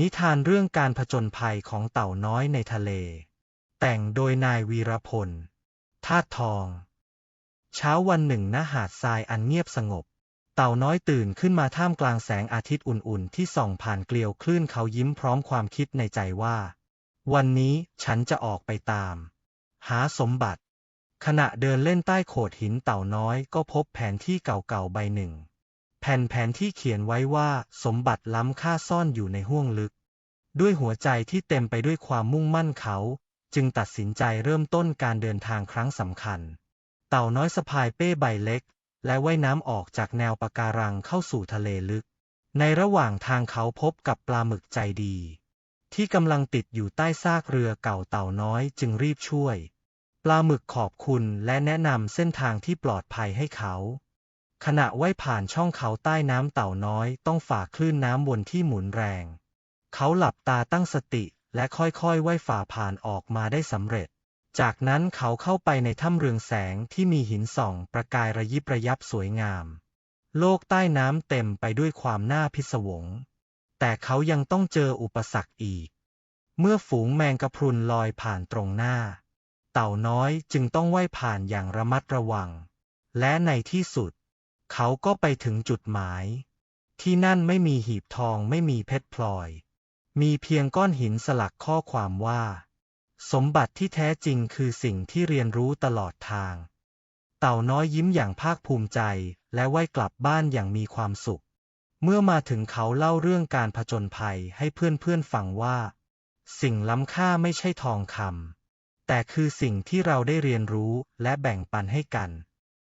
นิทานเรื่องการผจญภัยของเต่าน้อยในทะเล แต่งโดยนายวีรพล ธาตุทอง เช้าวันหนึ่งณหาดทรายอันเงียบสงบ เต่าน้อยตื่นขึ้นมาท่ามกลางแสงอาทิตย์อุ่นๆ ที่ส่องผ่านเกลียวคลื่นเขายิ้มพร้อมความคิดในใจว่า วันนี้ฉันจะออกไปตาม หาสมบัติ ขณะเดินเล่นใต้โขดหินเต่าน้อยก็พบแผนที่เก่าๆใบหนึ่ง แผ่นแผนที่เขียนไว้ว่าสมบัติล้ำค่าซ่อนอยู่ในห้วงลึก ด้วยหัวใจที่เต็มไปด้วยความมุ่งมั่นเขา จึงตัดสินใจเริ่มต้นการเดินทางครั้งสำคัญ เต่าน้อยสะพายเป้ใบเล็ก และว่ายน้ำออกจากแนวปะการังเข้าสู่ทะเลลึก ในระหว่างทางเขาพบกับปลาหมึกใจดี ที่กำลังติดอยู่ใต้ซากเรือเก่าเต่าน้อยจึงรีบช่วย ปลาหมึกขอบคุณและแนะนำเส้นทางที่ปลอดภัยให้เขา ขณะว่ายผ่านช่องเขาใต้น้ำเต่าน้อยต้องฝ่าคลื่นน้ำวนที่หมุนแรง เขาหลับตาตั้งสติและค่อยๆว่ายฝ่าผ่านออกมาได้สำเร็จ จากนั้นเขาเข้าไปในถ้ำเรืองแสงที่มีหินส่อง ประกายระยิบระยับสวยงาม โลกใต้น้ำเต็มไปด้วยความน่าพิศวง แต่เขายังต้องเจออุปสรรคอีก เมื่อฝูงแมงกะพรุนลอยผ่านตรงหน้า เต่าน้อยจึงต้องว่ายผ่านอย่างระมัดระวัง และในที่สุด เขาก็ไปถึงจุดหมาย ที่นั่นไม่มีหีบทองไม่มีเพชรพลอย มีเพียงก้อนหินสลักข้อความว่า สมบัติที่แท้จริงคือสิ่งที่เรียนรู้ตลอดทาง เต่าน้อยยิ้มอย่างภาคภูมิใจและว่ายกลับบ้านอย่างมีความสุข เมื่อมาถึงเขาเล่าเรื่องการผจญภัยให้เพื่อนๆฟังว่า สิ่งล้ำค่าไม่ใช่ทองคำแต่คือสิ่งที่เราได้เรียนรู้และแบ่งปันให้กัน